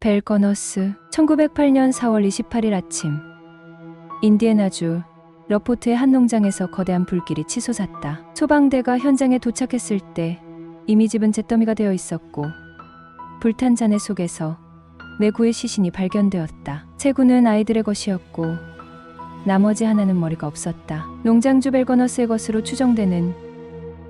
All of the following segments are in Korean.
벨거너스 1908년 4월 28일 아침 인디애나주 러포트의 한 농장에서 거대한 불길이 치솟았다. 소방대가 현장에 도착했을 때 이미 집은 잿더미가 되어 있었고 불탄 잔해 속에서 내구의 시신이 발견되었다. 세 구는 아이들의 것이었고 나머지 하나는 머리가 없었다. 농장주 벨거너스의 것으로 추정되는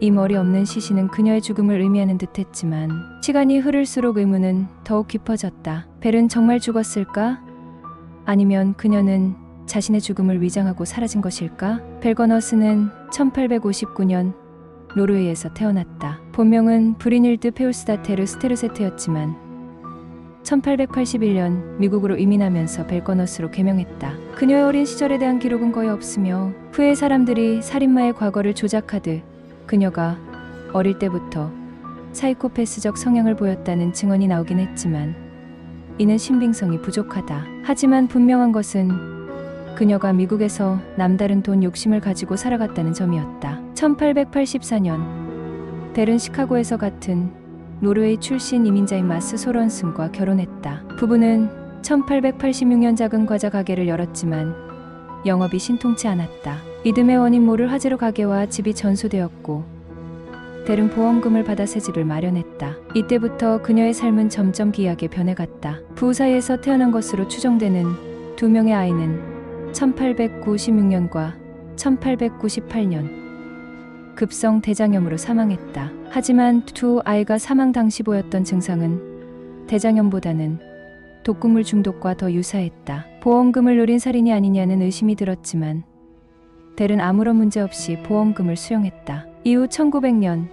이 머리 없는 시신은 그녀의 죽음을 의미하는 듯했지만 시간이 흐를수록 의문은 더욱 깊어졌다. 벨은 정말 죽었을까? 아니면 그녀는 자신의 죽음을 위장하고 사라진 것일까? 벨거너스는 1859년 노르웨이에서 태어났다. 본명은 브리닐드 페울스다테르 스테르세트였지만 1881년 미국으로 이민하면서 벨거너스로 개명했다. 그녀의 어린 시절에 대한 기록은 거의 없으며 후에 사람들이 살인마의 과거를 조작하듯 그녀가 어릴 때부터 사이코패스적 성향을 보였다는 증언이 나오긴 했지만 이는 신빙성이 부족하다. 하지만 분명한 것은 그녀가 미국에서 남다른 돈 욕심을 가지고 살아갔다는 점이었다. 1884년 벨은 시카고에서 같은 노르웨이 출신 이민자인 마스 소런슨과 결혼했다. 부부는 1886년 작은 과자 가게를 열었지만 영업이 신통치 않았다. 이듬해 원인 모를 화재로 가게와 집이 전소되었고 델은 보험금을 받아 새 집을 마련했다. 이때부터 그녀의 삶은 점점 기이하게 변해갔다. 부부 사이에서 태어난 것으로 추정되는 두 명의 아이는 1896년과 1898년 급성 대장염으로 사망했다. 하지만 두 아이가 사망 당시 보였던 증상은 대장염보다는 독극물 중독과 더 유사했다. 보험금을 노린 살인이 아니냐는 의심이 들었지만 델은 아무런 문제 없이 보험금을 수령했다. 이후 1900년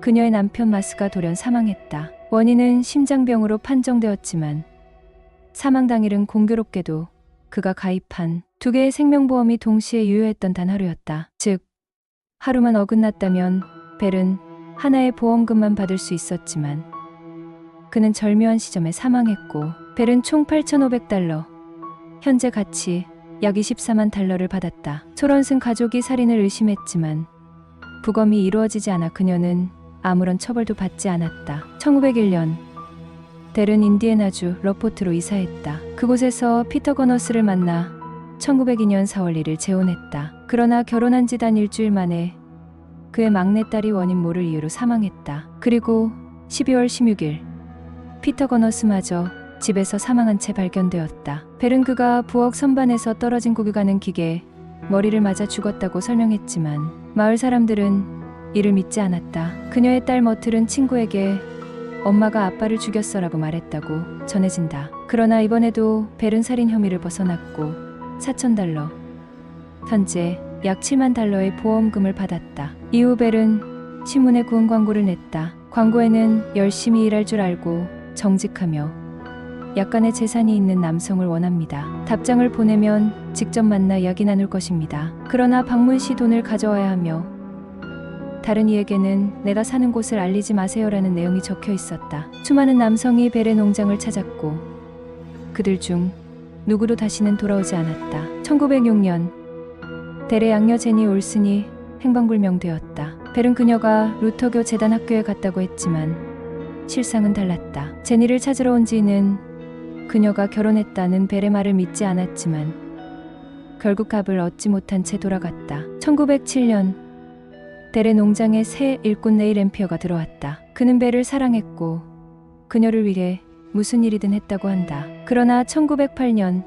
그녀의 남편 마스가 돌연 사망했다. 원인은 심장병으로 판정되었지만 사망 당일은 공교롭게도 그가 가입한 두 개의 생명보험이 동시에 유효했던 단 하루였다. 즉, 하루만 어긋났다면 벨은 하나의 보험금만 받을 수 있었지만 그는 절묘한 시점에 사망했고 벨은 총 8,500달러, 현재 가치 약 24만 달러를 받았다. 소런슨 가족이 살인을 의심했지만 부검이 이루어지지 않아 그녀는 아무런 처벌도 받지 않았다. 1901년 델은 인디애나주 러포트로 이사했다. 그곳에서 피터 거너스를 만나 1902년 4월 1일 재혼했다. 그러나 결혼한 지 단 일주일 만에 그의 막내딸이 원인 모를 이유로 사망했다. 그리고 12월 16일 피터 거너스마저 집에서 사망한 채 발견되었다. 벨은 그가 부엌 선반에서 떨어진 고기 가는 기계에 머리를 맞아 죽었다고 설명했지만 마을 사람들은 이를 믿지 않았다. 그녀의 딸 머틀은 친구에게 엄마가 아빠를 죽였어라고 말했다고 전해진다. 그러나 이번에도 벨은 살인 혐의를 벗어났고 4천 달러, 현재 약 7만 달러의 보험금을 받았다. 이후 벨은 신문에 구운 광고를 냈다. 광고에는 열심히 일할 줄 알고 정직하며 약간의 재산이 있는 남성을 원합니다. 답장을 보내면 직접 만나 이야기 나눌 것입니다. 그러나 방문 시 돈을 가져와야 하며 다른 이에게는 내가 사는 곳을 알리지 마세요라는 내용이 적혀 있었다. 수많은 남성이 벨의 농장을 찾았고 그들 중 누구도 다시는 돌아오지 않았다. 1906년 델의 양녀 제니 올슨이 행방불명되었다. 벨은 그녀가 루터교 재단 학교에 갔다고 했지만 실상은 달랐다. 제니를 찾으러 온 지는 그녀가 결혼했다는 말을 믿지 않았지만 결국 값을 얻지 못한 채 돌아갔다. 1907년 델의 농장에 새 일꾼 네일 램피어가 들어왔다. 그는 벨을 사랑했고 그녀를 위해 무슨 일이든 했다고 한다. 그러나 1908년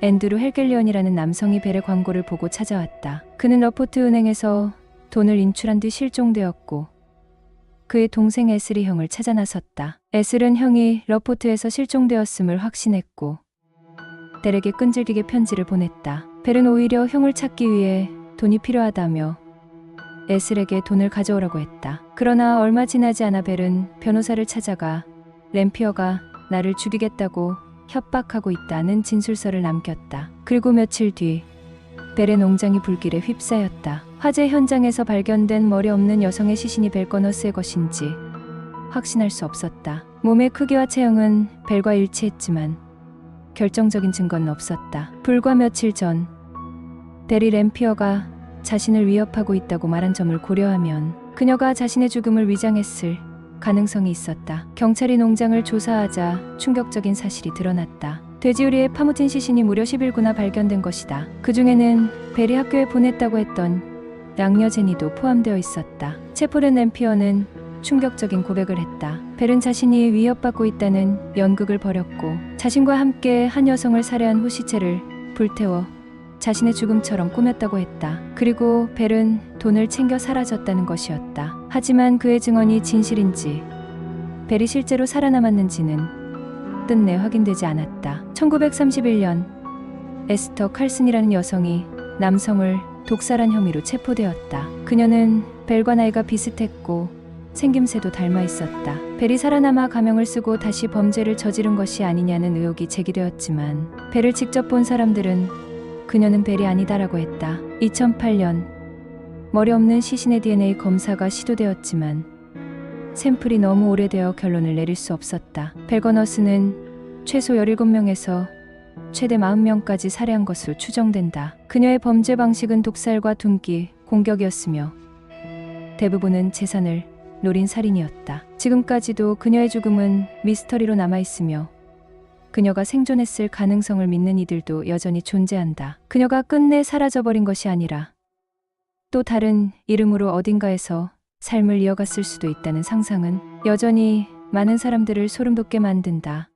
앤드루 헬겔리언이라는 남성이 벨의 광고를 보고 찾아왔다. 그는 러포트 은행에서 돈을 인출한 뒤 실종되었고 그의 동생 에슬이 형을 찾아 나섰다. 에슬은 형이 러포트에서 실종되었음을 확신했고 델에게 끈질기게 편지를 보냈다. 벨은 오히려 형을 찾기 위해 돈이 필요하다며 에슬에게 돈을 가져오라고 했다. 그러나 얼마 지나지 않아 벨은 변호사를 찾아가 램피어가 나를 죽이겠다고 협박하고 있다는 진술서를 남겼다. 그리고 며칠 뒤 벨의 농장이 불길에 휩싸였다. 화재 현장에서 발견된 머리 없는 여성의 시신이 벨거너스의 것인지 확신할 수 없었다. 몸의 크기와 체형은 벨과 일치했지만 결정적인 증거는 없었다. 불과 며칠 전 데리 램피어가 자신을 위협하고 있다고 말한 점을 고려하면 그녀가 자신의 죽음을 위장했을 가능성이 있었다. 경찰이 농장을 조사하자 충격적인 사실이 드러났다. 돼지우리에 파묻힌 시신이 무려 10일구나 발견된 것이다. 그 중에는 벨이 학교에 보냈다고 했던 양녀 제니도 포함되어 있었다. 체포된 램피어는 충격적인 고백을 했다. 벨은 자신이 위협받고 있다는 연극을 벌였고 자신과 함께 한 여성을 살해한 후 시체를 불태워 자신의 죽음처럼 꾸몄다고 했다. 그리고 벨은 돈을 챙겨 사라졌다는 것이었다. 하지만 그의 증언이 진실인지 벨이 실제로 살아남았는지는 끝내 확인되지 않았다. 1931년 에스터 칼슨이라는 여성이 남성을 독살한 혐의로 체포되었다. 그녀는 벨과 나이가 비슷했고 생김새도 닮아 있었다. 벨이 살아남아 가명을 쓰고 다시 범죄를 저지른 것이 아니냐는 의혹이 제기되었지만 벨을 직접 본 사람들은 그녀는 벨이 아니다라고 했다. 2008년 머리 없는 시신의 DNA 검사가 시도되었지만 샘플이 너무 오래되어 결론을 내릴 수 없었다. 벨거너스는 최소 17명에서 최대 40명까지 살해한 것으로 추정된다. 그녀의 범죄 방식은 독살과 둔기, 공격이었으며 대부분은 재산을 노린 살인이었다. 지금까지도 그녀의 죽음은 미스터리로 남아있으며 그녀가 생존했을 가능성을 믿는 이들도 여전히 존재한다. 그녀가 끝내 사라져버린 것이 아니라 또 다른 이름으로 어딘가에서 삶을 이어갔을 수도 있다는 상상은 여전히 많은 사람들을 소름 돋게 만든다.